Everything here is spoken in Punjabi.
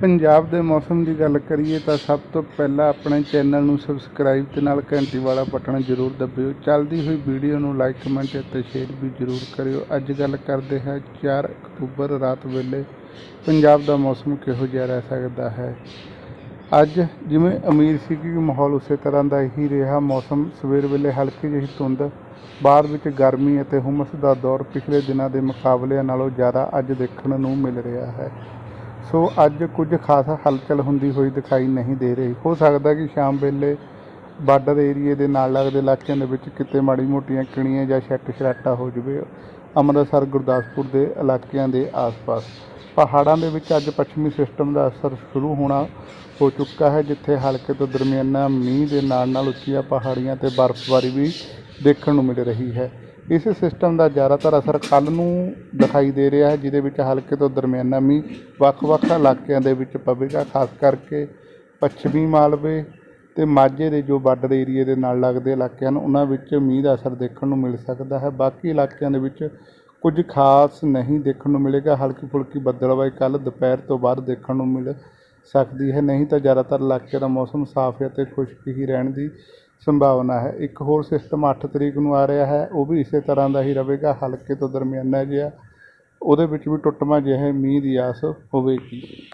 ਪੰਜਾਬ ਦੇ ਮੌਸਮ ਦੀ ਗੱਲ ਕਰੀਏ ਤਾਂ ਸਭ ਤੋਂ ਪਹਿਲਾਂ ਆਪਣੇ ਚੈਨਲ ਨੂੰ ਸਬਸਕ੍ਰਾਈਬ ਤੇ ਨਾਲ ਘੰਟੀ ਵਾਲਾ ਬਟਨ ਜ਼ਰੂਰ ਦਬਾਇਓ ਚੱਲਦੀ ਹੋਈ ਵੀਡੀਓ ਨੂੰ ਲਾਈਕ ਕਮੈਂਟ ਅਤੇ ਸ਼ੇਅਰ ਵੀ ਜ਼ਰੂਰ ਕਰਿਓ। ਅੱਜ ਗੱਲ ਕਰਦੇ ਹਾਂ 4 ਅਕਤੂਬਰ ਰਾਤ ਵੇਲੇ ਪੰਜਾਬ ਦਾ ਮੌਸਮ ਕਿਹੋ ਜਿਹਾ ਰਹਿ ਸਕਦਾ ਹੈ। ਅੱਜ ਜਿਵੇਂ ਅਮੀਰ ਸੀ ਕਿ ਮਾਹੌਲ ਉਸੇ ਤਰ੍ਹਾਂ ਦਾ ਹੀ ਰਿਹਾ। ਮੌਸਮ ਸਵੇਰ ਵੇਲੇ ਹਲਕੀ ਜਿਹੀ ਧੁੰਦ, ਬਾਅਦ ਵਿੱਚ ਗਰਮੀ ਅਤੇ ਹੁਮਸ ਦਾ ਦੌਰ ਪਿਛਲੇ ਦਿਨਾਂ ਦੇ ਮੁਕਾਬਲਿਆਂ ਨਾਲੋਂ ਜ਼ਿਆਦਾ ਅੱਜ ਦੇਖਣ ਨੂੰ ਮਿਲ ਰਿਹਾ ਹੈ। ਸੋ ਅੱਜ ਕੁਝ ਖਾਸ ਹਲਚਲ ਹੁੰਦੀ ਹੋਈ ਦਿਖਾਈ ਨਹੀਂ ਦੇ ਰਹੀ। ਹੋ ਸਕਦਾ ਕਿ ਸ਼ਾਮ ਵੇਲੇ ਬਾਰਡਰ ਏਰੀਏ ਦੇ ਨਾਲ ਲੱਗਦੇ ਇਲਾਕਿਆਂ ਦੇ ਵਿੱਚ ਕਿਤੇ ਮਾੜੀ ਮੋਟੀਆਂ ਕਿਣੀਆਂ ਜਾਂ ਛੱਟ ਛਰਾਟਾ ਹੋ ਜਵੇ, ਅੰਮ੍ਰਿਤਸਰ, ਗੁਰਦਾਸਪੁਰ ਦੇ ਇਲਾਕਿਆਂ ਦੇ ਆਸ-ਪਾਸ। ਪਹਾੜਾਂ ਦੇ ਵਿੱਚ ਅੱਜ ਪੱਛਮੀ ਸਿਸਟਮ ਦਾ ਅਸਰ ਸ਼ੁਰੂ ਹੋਣਾ ਹੋ ਚੁੱਕਾ ਹੈ, ਜਿੱਥੇ ਹਲਕੇ ਤੋਂ ਦਰਮਿਆਨਾ ਮੀਂਹ ਦੇ ਨਾਲ ਨਾਲ ਉੱਚੀਆਂ ਪਹਾੜੀਆਂ ਤੇ ਬਰਫ਼ਬਾਰੀ ਵੀ ਦੇਖਣ ਨੂੰ ਮਿਲ ਰਹੀ ਹੈ। ਇਸ ਸਿਸਟਮ ਦਾ ਜ਼ਿਆਦਾਤਰ ਅਸਰ ਕੱਲ੍ਹ ਨੂੰ ਦਿਖਾਈ ਦੇ ਰਿਹਾ ਹੈ, ਜਿਹਦੇ ਵਿੱਚ ਹਲਕੇ ਤੋਂ ਦਰਮਿਆਨਾ ਮੀਂਹ ਵੱਖ-ਵੱਖ ਇਲਾਕਿਆਂ ਦੇ ਵਿੱਚ ਪਵੇਗਾ, ਖਾਸ ਕਰਕੇ ਪੱਛਮੀ ਮਾਲਵੇ ਤੇ ਮਾਝੇ ਦੇ ਜੋ ਬਾਰਡਰ ਏਰੀਏ ਦੇ ਨਾਲ ਲੱਗਦੇ ਇਲਾਕੇ ਹਨ, ਉਹਨਾਂ ਵਿੱਚ ਮੀਂਹ ਦਾ ਅਸਰ ਦੇਖਣ ਨੂੰ ਮਿਲ ਸਕਦਾ ਹੈ। ਬਾਕੀ ਇਲਾਕਿਆਂ ਦੇ ਵਿੱਚ ਕੁਝ ਖਾਸ ਨਹੀਂ ਦੇਖਣ ਨੂੰ ਮਿਲੇਗਾ। ਹਲਕੀ ਫੁਲਕੀ ਬੱਦਲਵਾਈ ਕੱਲ੍ਹ ਦੁਪਹਿਰ ਤੋਂ ਬਾਅਦ ਦੇਖਣ ਨੂੰ ਮਿਲ ਸਕਦੀ ਹੈ। ਨਹੀਂ ਤਾਂ ਜ਼ਿਆਦਾਤਰ ਇਲਾਕੇ ਦਾ ਮੌਸਮ ਸਾਫ਼ ਅਤੇ ਖੁਸ਼ਕ ਹੀ ਰਹਿਣ ਦੀ ਸੰਭਾਵਨਾ ਹੈ। ਇੱਕ ਹੋਰ ਸਿਸਟਮ 8 ਤਰੀਕ ਨੂੰ ਆ ਰਿਹਾ ਹੈ। ਉਹ ਵੀ ਇਸੇ ਤਰ੍ਹਾਂ ਦਾ ਹੀ ਰਹੇਗਾ। ਹਲਕੇ ਤੋਂ ਦਰਮਿਆਨਾ ਜਿਹਾ। ਉਹਦੇ ਵਿੱਚ ਵੀ ਟੁੱਟਵਾਂ ਜਿਹੇ ਮੀਂਹ ਦੀ ਆਸ ਹੋਵੇਗੀ।